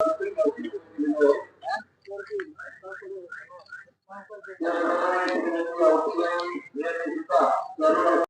なるほど。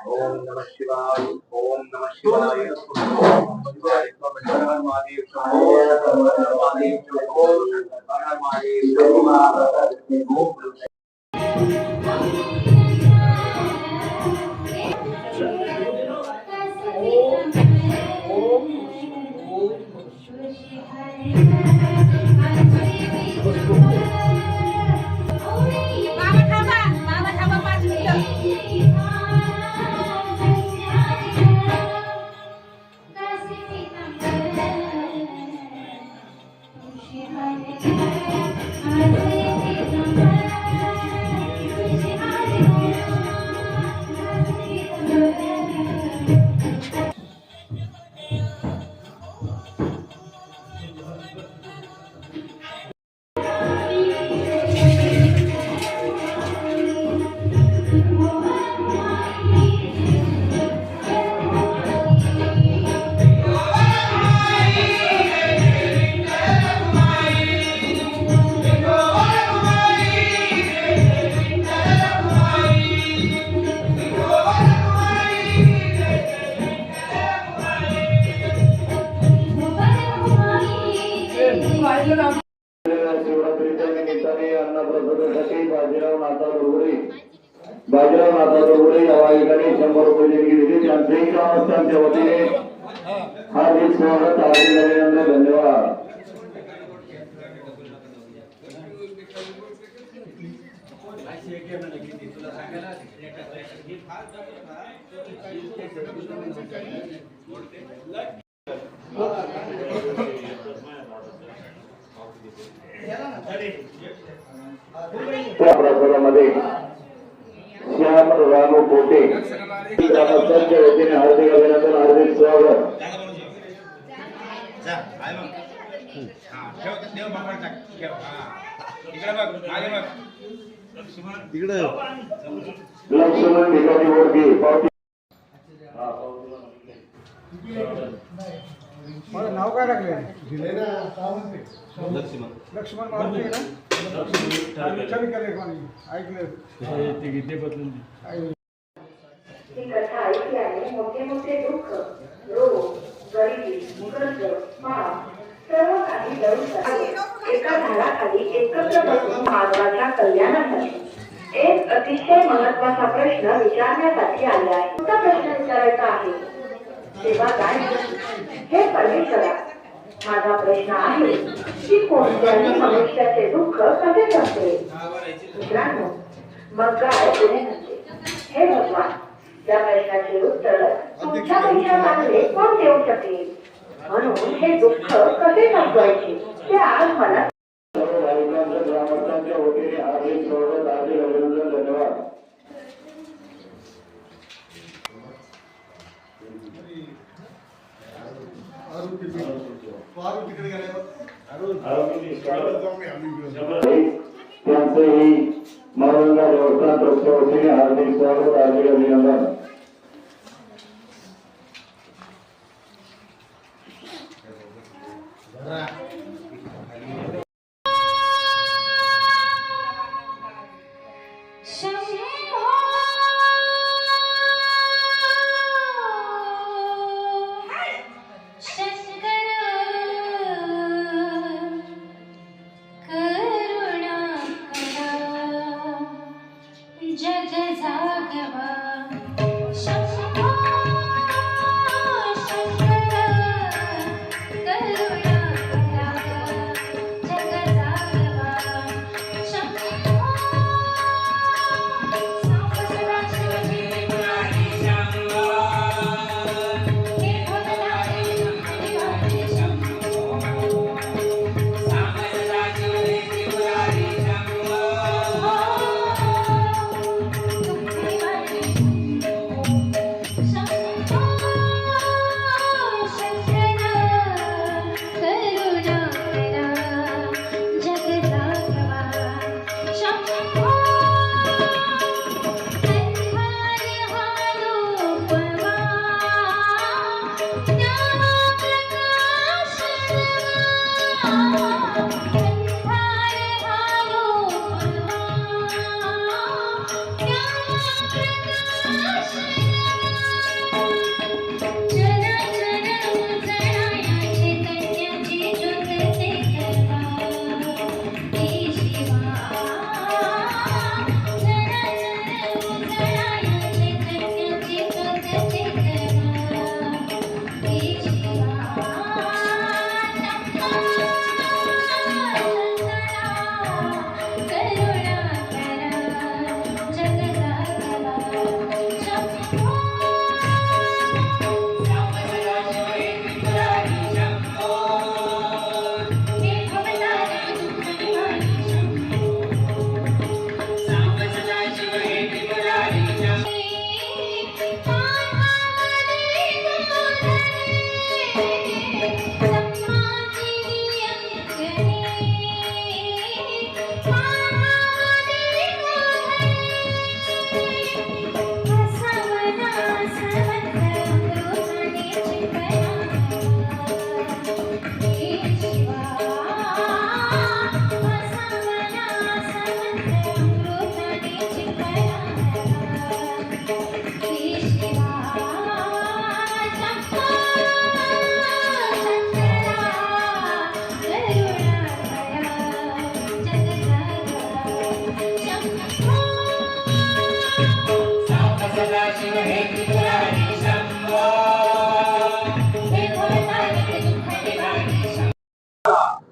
ओम नमः शिवाय ओम नमः शिवाय महादेव शंभो महादेव शंभो महादेव शंभो ग्रामस्थांच्या वतीने हार्दिक स्वागत हार्दिक धन्यवाद. त्या प्रसादामध्ये श्याम रानू पोटे ग्रामस्थांच्या वतीने हार्दिक अभिनंदन हार्दिक स्वागत. लक्ष्मण पावती. नाव काय टाकले लक्ष्मण मारुती आहे ना? ऐकलं कथा ऐकल्याने मोठे मोठे दुःख रोग गरिबी कर्ज पाप सर्व काही एका झाडाखाली एकत्र बसून मानवाच्या कल्याणासाठी एक अतिशय महत्त्वाचा प्रश्न विचारण्यासाठी आला आहे कोणता प्रश्न विचारायचा आहे तेव्हा काय हे परमेश्वरा माझा प्रश्न आहे की कोणत्याही मनुष्याचे दुःख कसे संपते मित्रांनो मग काय पुढे म्हणते हे भगवान त्या प्रश्नाचे उत्तर तुमच्यापेक्षा चांगले कोण देऊ शकेल? म्हणून हे दुःख कसे संपवायचे ते आज मला सर्व भाविकांचं ग्रामस्थांच्या वतीने हार्दिक स्वागत हार्दिक अभिनंदन धन्यवाद तिकडे गेल्यावर त्यांचंही मावळंगा देवस्थान ट्रस्टच्या वतीने हार्दिक स्वागत हार्दिक अभिनंदन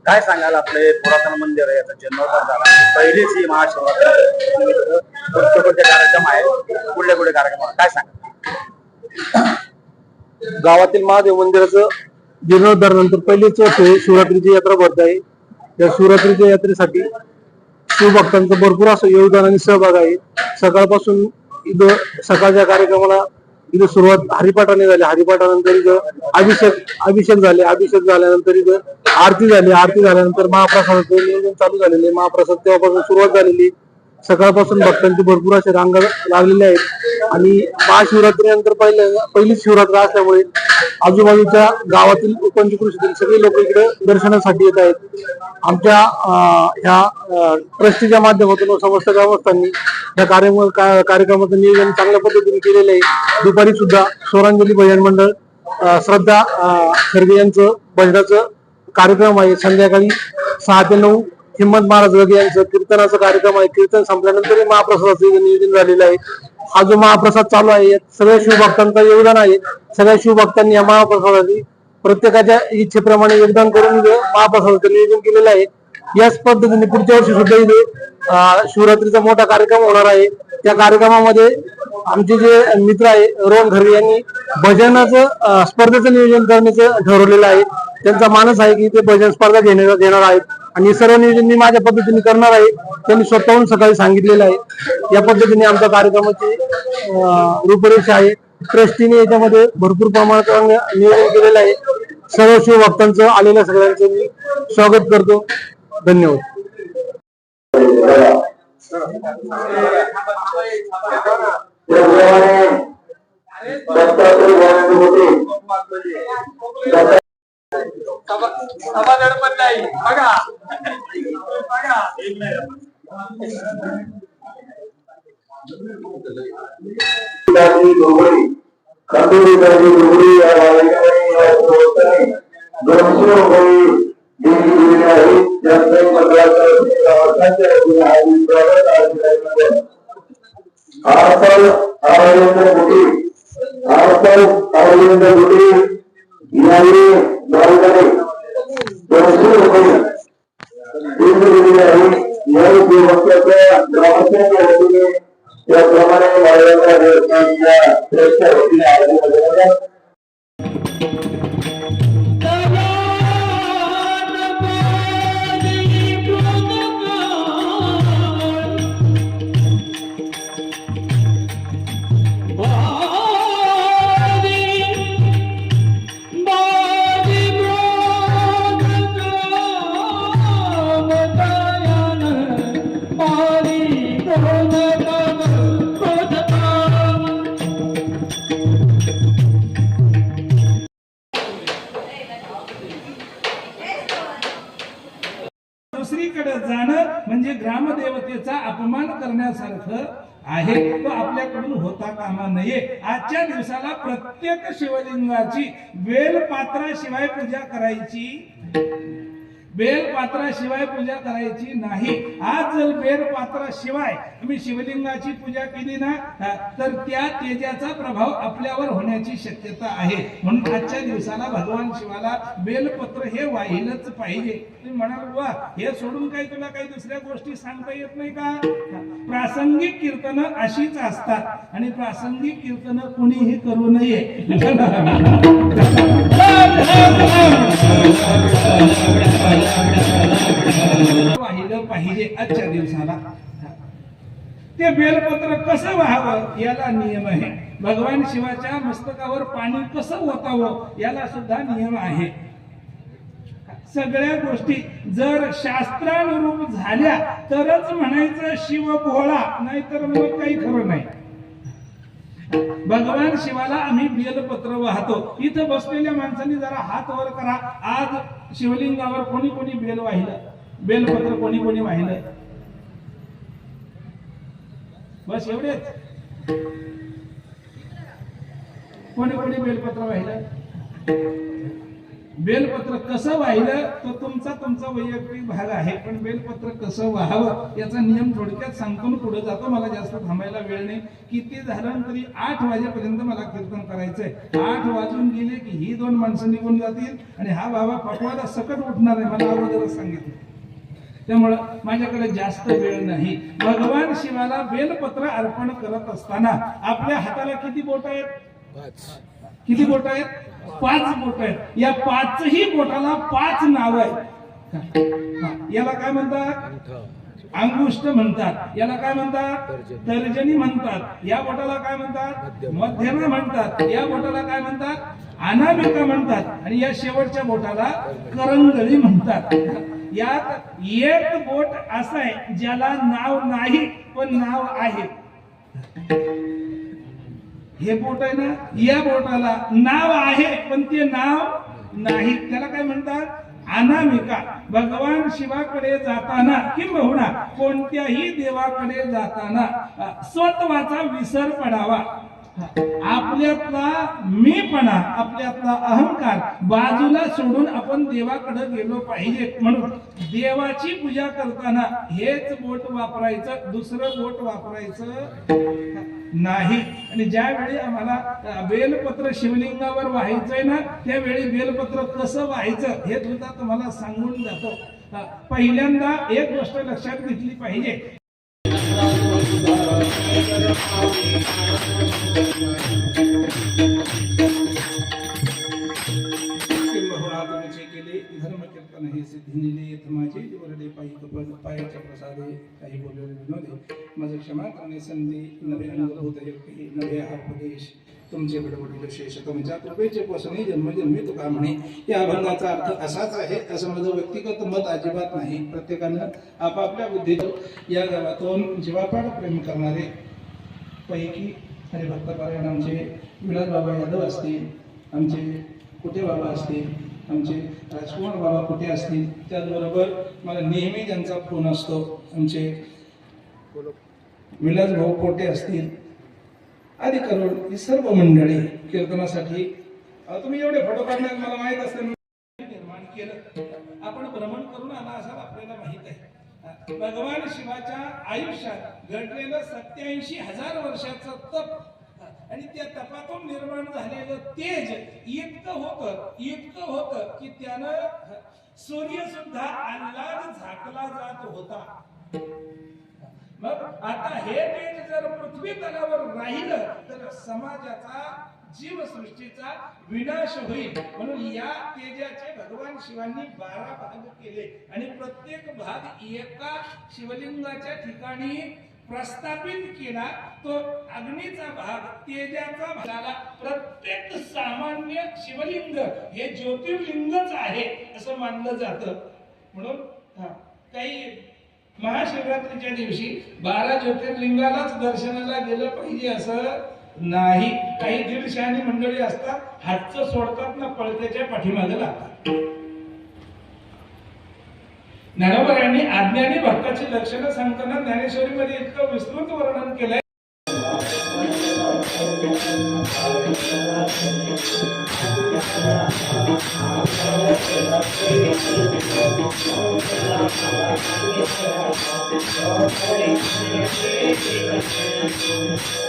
काय सांगाल आपले पुरातन मंदिर आहे याचा जीर्णोद्धार झाला. पहिलीच ही महाशिवरात्री कोणते कोणते कार्यक्रम आहे कुठले कुठले कार्यक्रम काय सांगाल? गावातील महादेव मंदिराचं जीर्णोद्धारानंतर पहिलीच वर्ष आहे शिवरात्रीची यात्रा भरत आहे. या शिवरात्रीच्या यात्रेसाठी शिवभक्तांचं भरपूर असं योगदान आणि सहभाग आहे. सकाळपासून सकाळच्या कार्यक्रमाला इथं सुरुवात हरिपाठाने झाली. हरिपाठानंतर इथं अभिषेक अभिषेक झाले. अभिषेक झाल्यानंतर इथं आरती झाली. आरती झाल्यानंतर महाप्रसादाचं नियोजन चालू झालेले महाप्रसाद तेव्हापासून सुरुवात झालेली सकाळपासून भक्तांची भरपूर असे रांगा लागलेल्या आहेत. आणि महाशिवरात्रीनंतर पहिले पहिलीच शिवरात्र असल्यामुळे आजूबाजूच्या गावातील पंचकृषीतील सगळे लोक इकडे दर्शनासाठी येत आहेत. आमच्या ह्या ट्रस्टीच्या माध्यमातून समस्त ग्रामस्थांनी या कार्यक्रम का- कार्यक्रमाचं नियोजन चांगल्या पद्धतीने केलेलं आहे. दुपारी सुद्धा स्वरांजली भजन मंडळ श्रद्धा अं, खरगे यांचं भजनाचं कार्यक्रम आहे. संध्याकाळी सहा ते नऊ हिंमत महाराज गगे यांचं कीर्तनाचा कार्यक्रम आहे. कीर्तन संपल्यानंतर महाप्रसादाचं नियोजन झालेलं आहे. हा जो महाप्रसाद चालू आहे सगळ्या शिवभक्तांचं योगदान आहे. सगळ्या शिवभक्तांनी या महाप्रसादाची प्रत्येकाच्या इच्छेप्रमाणे योगदान करून महाप्रसादाचं नियोजन केलेलं आहे याच पद्धतीने पुढच्या वर्षी सुद्धा इथे शिवरात्रीचा मोठा कार्यक्रम होणार आहे. त्या कार्यक्रमामध्ये आमचे जे मित्र आहे रोहन खरे यांनी भजनाचं स्पर्धेचं नियोजन करण्याचं ठरवलेलं आहे. त्यांचा मानस आहे की ते भजन स्पर्धा घेण्याचा देणार आहेत. आणि सर्व नियोजन मी माझ्या पद्धतीने करणार आहे. त्यांनी स्वतःहून सकाळी सांगितलेलं आहे. या पद्धतीने आमच्या कार्यक्रमाची रूपरेषा आहे. ट्रस्टीने याच्यामध्ये भरपूर प्रमाणात नियोजन केलेलं आहे. सर्व शिवभक्तांचं आलेल्या सगळ्यांचं मी स्वागत करतो. धन्यवाद. నడపండి మగా మగా కందూరి గారి గురి ఆపల్ అరవింద గుడి ఆపల్ అరవింద గుడి यावेळी भाविकांनी दोनशे रुपये देणगी दिलेली आहे यावेळी देवभक्ताच्या ग्रामस्थांच्या वतीने त्याप्रमाणे महिलांच्या देवस्थानच्या ट्रस्टच्या वतीने आयोजित करण्यात ग्रामदेवतेचा अपमान करण्यासारखं आहे. तो आपल्याकडून होता कामा नये. आजच्या दिवसाला प्रत्येक शिवलिंगाची बेलपात्राशिवाय पूजा करायची बेलपात्राशिवाय पूजा करायची नाही. आज जर बेलपात्राशिवाय तुम्ही शिवलिंगाची पूजा केली ना तर त्या तेजाचा प्रभाव आपल्यावर होण्याची शक्यता आहे. म्हणून आजच्या दिवसाला भगवान शिवाला बेलपत्र हे वाहिलंच पाहिजे. तुम्ही म्हणाल वा हे सोडून काही तुला काही दुसऱ्या गोष्टी सांगता येत नाही का? प्रासंगिक कीर्तन अशीच असतात आणि प्रासंगिक कीर्तन कुणीही करू नये. वाहिलं पाहिजे आजच्या दिवसाला. ते बेलपत्र कसं व्हावं याला नियम आहे. भगवान शिवाच्या मस्तकावर पाणी कसं ओतावं याला सुद्धा नियम आहे. सगळ्या गोष्टी जर शास्त्रानुरूप झाल्या तरच म्हणायचं शिव भोळा नाहीतर मग काही खरं नाही. भगवान शिवाला आम्ही बेलपत्र वाहतो. इथं बसलेल्या माणसांनी जरा हात वर करा. आज शिवलिंगावर कोणी कोणी बेल वाहिलं? बेलपत्र कोणी कोणी वाहिलं? बस एवढेच. कोणी कोणी बेलपत्र वाहिलं? बेलपत्र कसं वाहिलं तो तुमचा तुमचा वैयक्तिक भाग आहे. पण बेलपत्र कसं व्हावं याचा नियम थोडक्यात सांगतो पुढे जातो. मला जास्त थांबायला वेळ नाही. किती झालं तरी आठ वाजेपर्यंत मला कीर्तन करायचंय. आठ वाजून गेले की ही दोन माणसं निघून जातील आणि हा बाबा पटवायला सकट उठणार आहे मला अगोदरच सांगितलं. त्यामुळं माझ्याकडे जास्त वेळ नाही. भगवान शिवाला बेलपत्र अर्पण करत असताना आपल्या हाताला किती बोट आहेत? किती बोट आहेत? पाच बोट आहेत. या पाचही बोटाला पाच नाव आहेत. याला काय म्हणतात? अंगुष्ट म्हणतात. याला काय म्हणतात? तर्जनी म्हणतात. या बोटाला काय म्हणतात? मध्यमा म्हणतात. या बोटाला काय म्हणतात? अनामिका म्हणतात. आणि या शेवटच्या बोटाला करंगळी म्हणतात. यात एक बोट असं आहे ज्याला नाव नाही पण नाव आहे. हे बोट आहे ना या बोटाला नाव आहे पण ते नाव नाही. त्याला काय म्हणतात? अनामिका. भगवान शिवाकडे जाताना किंबहुना कोणत्याही देवाकडे जाताना स्वतःचा स्वत्वाचा विसर पडावा. आपल्यातला मीपणा आपल्यातला अहंकार बाजूला सोडून आपण देवाकडे गेलो पाहिजे. म्हणून देवाची पूजा करताना हेच बोट वापरायचं दुसरं बोट वापरायचं नाही. आणि ज्यावेळी आम्हाला बेलपत्र शिवलिंगावर व्हायचंय ना त्यावेळी बेलपत्र कसं व्हायचं हे सुद्धा तुम्हाला सांगून जातो. पहिल्यांदा एक गोष्ट लक्षात घेतली पाहिजे. केले धर्म कीर्तन हे सिद्धी नेले येत माझे वरडे पायी कपड पायाच्या प्रसादे काही बोललेले विनोद. माझे क्षमा करणे संधी नवे अंग होत नवे हा उपदेश तुमचे गडबड विशेष तुमच्या कृपेचे पोसणे जन्मजन्मी तुका म्हणे या अभंगाचा अर्थ असाच आहे असं माझं व्यक्तिगत मत अजिबात नाही. प्रत्येकानं आपापल्या बुद्धीत या गावातून जीवापाड प्रेम करणारे पैकी हरिभक्तपारायण आमचे विलास बाबा यादव असतील आमचे कुठे बाबा असतील आमचे राजकुमार बाबा कुठे असतील त्याचबरोबर मला नेहमी त्यांचा फोन असतो. आमचे विलास भाऊ कोटे असतील आदी करून ही सर्व मंडळी कीर्तनासाठी तुम्ही एवढे फोटो काढण्यात मला माहीत असेल निर्माण केलं. आपण भ्रमण करून आला असाल आपल्याला माहीत आहे. भगवान शिवाच्या आयुष्यात घडलेलं सत्याऐंशी हजार वर्षाचं तप आणि त्या तपातून निर्माण झालेलं तेज इतकं होतं इतकं होतं की त्यानं सूर्य सुद्धा आल्हाद झाकला जात होता. मग आता हे तेज जर पृथ्वी तलावर राहिलं तर समाजाचा जीवसृष्टीचा विनाश होईल. म्हणून या तेजाचे भगवान शिवांनी बारा भाग केले. आणि प्रत्येक भाग एका शिवलिंगाच्या ठिकाणी प्रस्थापित केला. तो अग्नीचा भाग तेजाचा भागाला प्रत्येक सामान्य शिवलिंग हे ज्योतिर्लिंगच आहे असं मानलं जात. म्हणून काही महाशिवरात्रीच्या दिवशी बारा ज्योतिर्लिंगालाच दर्शनाला गेलं पाहिजे असं नाही. काही दीडशहाणी मंडळी असतात हातच सोडतात ना पळत्याच्या पाठीमागे लागतात. ज्ञानोबरांनी आज्ञानी भक्ताची लक्षणं सांगताना ज्ञानेश्वरीमध्ये इतकं विस्तृत वर्णन केलंय. Thank you.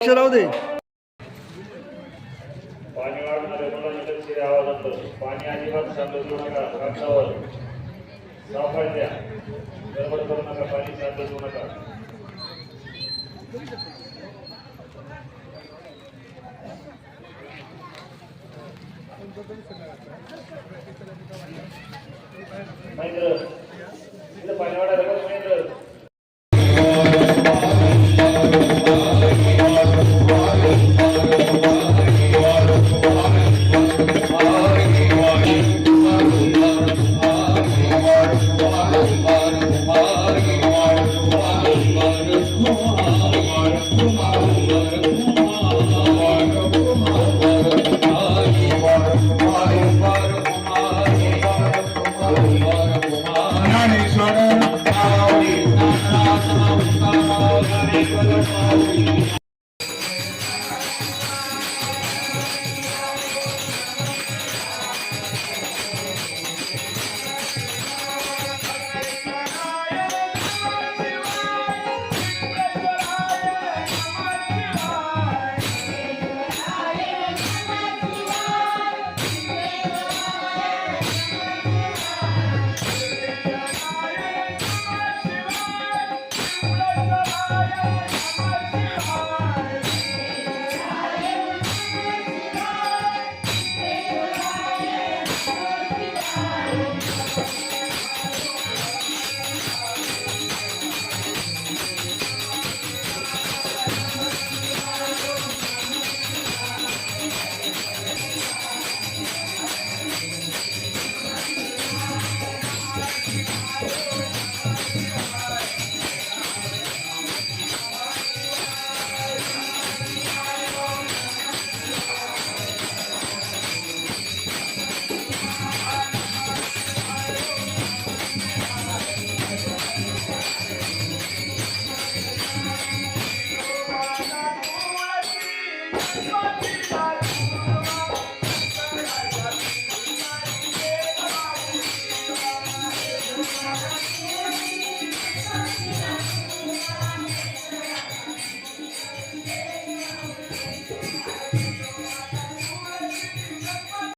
राहू दे पाणी वाढणार आहे मला निकटचे आवाज होतो पाणी अजिबात शांत देऊ नका कागदावर सावकाश द्या गडबड करू नका पाणी शांत देऊ नका. महेंद्र इथं पाणी वाढायला महेंद्र.